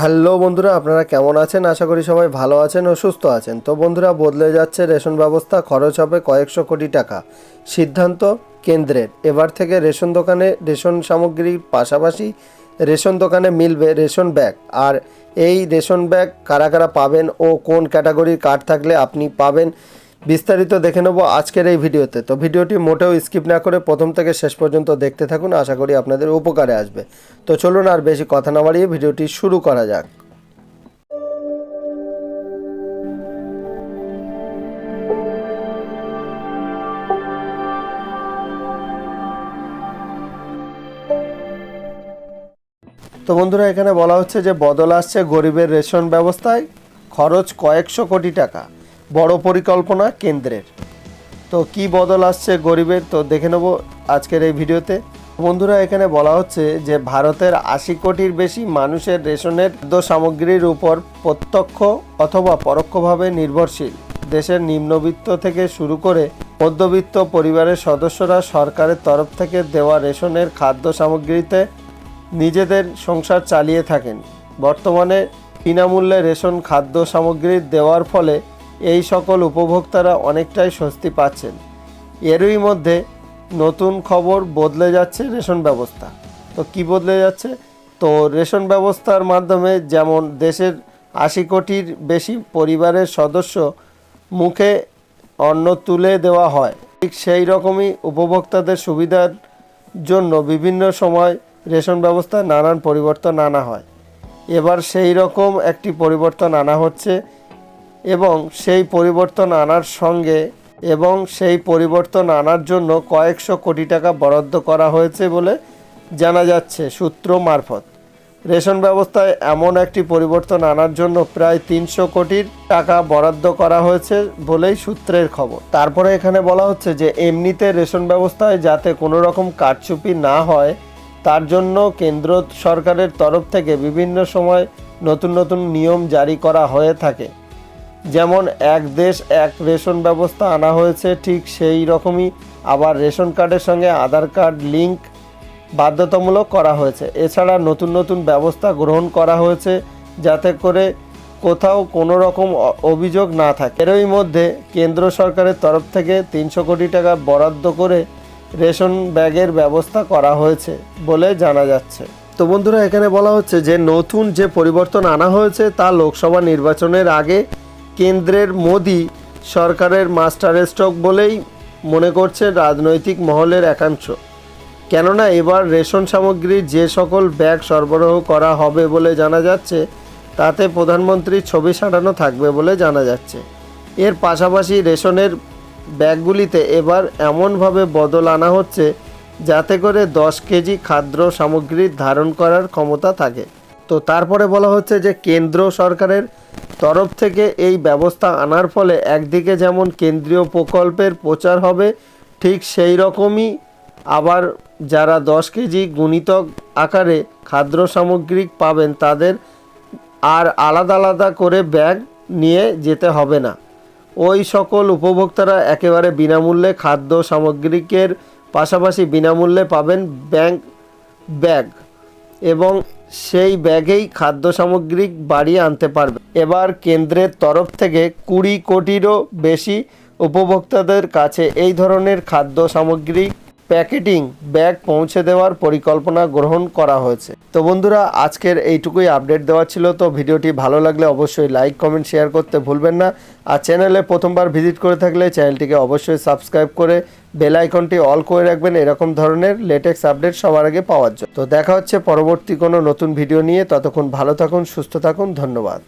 Hello বন্ধুরা, আপনারা কেমন আছেন? আশা করি সবাই ভালো আছেন ও সুস্থ আছেন। তো বন্ধুরা, বদলে যাচ্ছে রেশন ব্যবস্থা, খরচ হবে কয়েকশো কোটি টাকা। সিদ্ধান্ত, কেন্দ্রের। এবার থেকে রেশন দোকানে রেশন সামগ্রীর পাশাপাশি রেশন দোকানে মিলবে রেশন ব্যাগ। আর এই রেশন ব্যাগ কারা কারা পাবেন ও কোন ক্যাটাগরির কার্ড থাকলে আপনি পাবেন বিস্তারিত দেখে নেব আজকের এই ভিডিওতে। তো ভিডিওটি মোটেও স্কিপ না করে প্রথম থেকে শেষ পর্যন্ত দেখতে থাকুন, আশা করি আপনাদের উপকারে আসবে। তো চলুন আর বেশি কথা না বাড়িয়ে ভিডিওটি শুরু করা যাক। তো বন্ধুরা, এখানে বলা হচ্ছে যে বদল আসছে গরিবের রেশন ব্যবস্থায়। খরচ কয়েকশো কোটি টাকা। বড় পরিকল্পনা কেন্দ্রের। তো কি বদল আসছে গরিবের? তো দেখে নেব আজকের এই ভিডিওতে। বন্ধুরা, এখানে বলা হচ্ছে যে ভারতের আশি কোটির বেশি মানুষের রেশনের খাদ্য সামগ্রীর উপর প্রত্যক্ষ অথবা পরোক্ষভাবে নির্ভরশীল। দেশের নিম্নবিত্ত থেকে শুরু করে মধ্যবিত্ত পরিবারের সদস্যরা সরকারের তরফ থেকে দেওয়া রেশনের খাদ্য সামগ্রীতে নিজেদের সংসার চালিয়ে থাকেন। বর্তমানে বিনামূল্যে রেশন খাদ্য সামগ্রী দেওয়ার ফলে এই সকল উপভোক্তারা অনেকটাই স্বস্তি পাচ্ছেন। এরই মধ্যে নতুন খবর বদলে যাচ্ছে রেশন ব্যবস্থা। তো কি বদলে যাচ্ছে? তো রেশন ব্যবস্থার মাধ্যমে যেমন দেশের আশি কোটির বেশি পরিবারের সদস্য মুখে অন্ন তুলে দেওয়া হয়, ঠিক সেই রকমই উপভোক্তাদের সুবিধার জন্য বিভিন্ন সময় রেশন ব্যবস্থায় নানান পরিবর্তন আনা হয়। এবার সেই রকম একটি পরিবর্তন আনা হচ্ছে এবং সেই পরিবর্তন আনার সঙ্গে এবং সেই পরিবর্তন আনার জন্য কয়েকশো কোটি টাকা বরাদ্দ করা হয়েছে বলে জানা যাচ্ছে সূত্র মারফত। রেশন ব্যবস্থায় এমন একটি পরিবর্তন আনার জন্য প্রায় তিনশো কোটির টাকা বরাদ্দ করা হয়েছে বলেই সূত্রের খবর। তারপরে এখানে বলা হচ্ছে যে, এমনিতে রেশন ব্যবস্থায় যাতে কোনো রকম কারচুপি না হয়, তার জন্য কেন্দ্র সরকারের তরফ থেকে বিভিন্ন সময় নতুন নতুন নিয়ম জারি করা হয়ে থাকে। যেমন এক দেশ, এক রেশন ব্যবস্থা আনা হয়েছে ঠিক সেই রকমই। আবার রেশন কার্ডের সঙ্গে আধার কার্ড লিঙ্ক বাধ্যতামূলক করা হয়েছে। এছাড়া নতুন নতুন ব্যবস্থা গ্রহণ করা হয়েছে যাতে করে কোথাও কোনো রকম অভিযোগ না থাকে। এরই মধ্যে কেন্দ্র সরকারের তরফ থেকে তিনশো কোটি টাকা বরাদ্দ করে রেশন ব্যাগের ব্যবস্থা করা হয়েছে বলে জানা যাচ্ছে। তো বন্ধুরা, এখানে বলা হচ্ছে যে নতুন যে পরিবর্তন আনা হয়েছে তা লোকসভা নির্বাচনের আগে কেন্দ্রের মোদি সরকারের মাস্টার স্ট্রোক বলেই মনে করছে রাজনৈতিক মহলের একাংশ। কেননা এবার রেশন সামগ্রীর যে সকল ব্যাগ সরবরাহ করা হবে বলে জানা যাচ্ছে, তাতে প্রধানমন্ত্রীর ছবি সাঁটানো থাকবে বলে জানা যাচ্ছে। এর পাশাপাশি রেশনের ব্যাগগুলিতে এবার এমনভাবে বদল আনা হচ্ছে, যাতে করে দশ কেজি খাদ্য সামগ্রী ধারণ করার ক্ষমতা থাকে। তো তারপরে বলা হচ্ছে যে কেন্দ্র সরকারের তরফ থেকে এই ব্যবস্থা আনার ফলে একদিকে যেমন কেন্দ্রীয় প্রকল্পের প্রচার হবে, ঠিক সেই রকমই আবার যারা দশ কেজি গুণিতক আকারে খাদ্য সামগ্রী পাবেন তাদের আর আলাদা আলাদা করে ব্যাগ নিয়ে যেতে হবে না। ওই সকল উপভোক্তারা একেবারে বিনামূল্যে খাদ্য সামগ্রিকের পাশাপাশি বিনামূল্যে পাবেন ব্যাংক ব্যাগ এবং সেই ব্যাগেই খাদ্য সামগ্রী বাড়িয়ে আনতে পারবে। এবার কেন্দ্রের তরফ থেকে কুড়ি কোটিরও বেশি উপভোক্তাদের কাছে এই ধরনের খাদ্য সামগ্রী প্যাকেটিং ব্যাগ পৌঁছে দেওয়ার পরিকল্পনা গ্রহণ করা হয়েছে। তো বন্ধুরা, আজকের এইটুকুই আপডেট দেওয়া ছিল, তো ভিডিওটি ভালো লাগলে অবশ্যই লাইক, কমেন্ট, শেয়ার করতে ভুলবেন না। আর চ্যানেলে প্রথমবার ভিজিট করে থাকলে চ্যানেলটিকে অবশ্যই সাবস্ক্রাইব করে বেল আইকনটি অল করে রাখবেন, এরকম ধরনের লেটেক্স আপডেট সবার আগে পাওয়ার জন্য। তো দেখা হচ্ছে পরবর্তী কোনো নতুন ভিডিও নিয়ে, ততক্ষণ ভালো থাকুন, সুস্থ থাকুন, ধন্যবাদ।